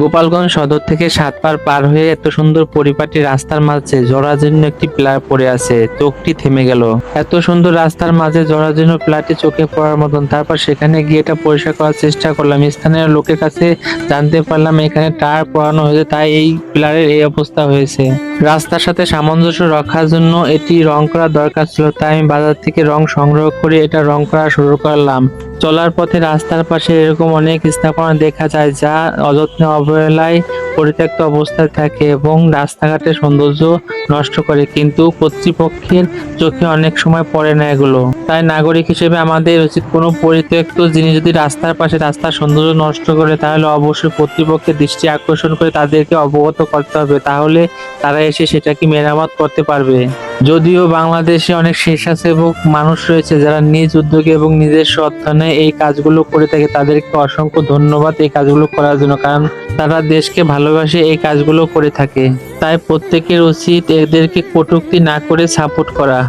গোপালগঞ্জ সদর থেকে সাতপার পার হয়ে এত সুন্দর পরিপাটি রাস্তার মাঝে জরাজীর্ণ একটি প্লার পড়ে আছে। চোখটি থেমে গেল। এত সুন্দর রাস্তার মাঝে জরাজীর্ণ প্লারটি চোখে পড়ার মতন। তারপর সেখানে গিয়ে এটা পরিষ্কার করার চেষ্টা করলাম। স্থানীয় লোকের কাছে জানতে পারলাম এখানে টায়ার পরানো হয়েছে, তাই এই প্লারের এই অবস্থা হয়েছে। রাস্তার সাথে সামঞ্জস্য রক্ষার জন্য এটি রং করা দরকার ছিল, তাই আমি বাজার থেকে রং সংগ্রহ করে এটা রং করা শুরু করলাম। চলার পথে রাস্তার পাশে এরকম অনেক স্থাপনা দেখা যায় যা অযত্নে অবহেলায় পরিত্যক্ত অবস্থায় থাকে এবং রাস্তাঘাটের সৌন্দর্য নষ্ট করে। কিন্তু কর্তৃপক্ষের চোখে অনেক সময় পড়ে না এগুলো। তাই নাগরিক হিসেবে আমাদের উচিত কোনো পরিত্যক্ত জিনিস যদি রাস্তার পাশে রাস্তার সৌন্দর্য নষ্ট করে, তাহলে অবশ্যই কর্তৃপক্ষের দৃষ্টি আকর্ষণ করে তাদেরকে অবগত করতে হবে। তাহলে তারা এসে সেটাকে মেরামত করতে পারবে। যদিও বাংলাদেশে অনেক স্বেচ্ছাসেবক মানুষ রয়েছে যারা নিজ উদ্যোগে এবং নিজের সত্তানে এই কাজগুলো করে থাকে, তাদেরকে অসংখ্য ধন্যবাদ এই কাজগুলো করার জন্য, কারণ তারা দেশকে ভালোবাসে এই কাজগুলো করে থাকে। তাই প্রত্যেকের উচিত এদেরকে কটুক্তি না করে সাপোর্ট করা।